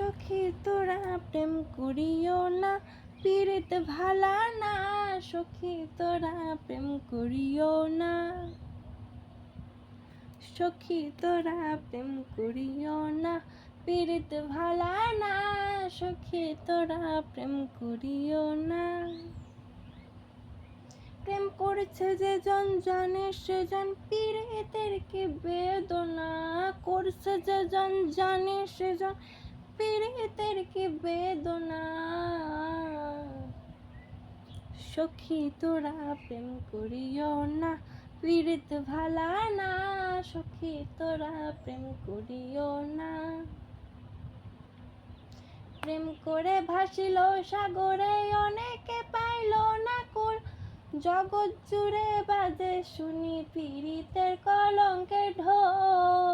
সখী তোরা প্রেম করিও না, পীড়িত ভালা না, সখী তোরা প্রেম করিও না। সখী তোরা প্রেম করিও না, পীড়িত ভালা না, সখী তোরা প্রেম করিও না। প্রেম করেছে যে জন জানে, সে জন পীড়িতের কি বেদনা? করছে যে জন জানে, সে জন পীড়িতের কি বেদনা সখী তোরা প্রেম করিও না পীড়িত ভালা না সখী তোরা প্রেম করিও না প্রেম করে ভাসিল সাগরে অনেকে পাইল না কুল জগৎ জুড়ে বাজে শুনি পীড়িতের কলঙ্কের ঢোল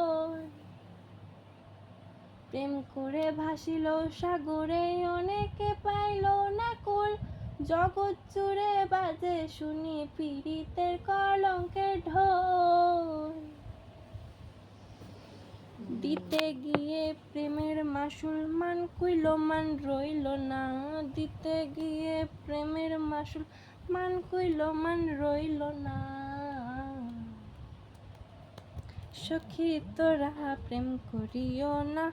প্রেম করে ভাসিল সাগরে, অনেকে পাইল না কুল। জগৎ জুড়ে বাজে শুনি পীড়িতের কলঙ্কের ঢোল। দিতে গিয়ে প্রেমের মাসুল মান কইল মান রইল না। দিতে গিয়ে প্রেমের মাসুল মান কইল মান রইল না। সখী তোরা প্রেম করিও না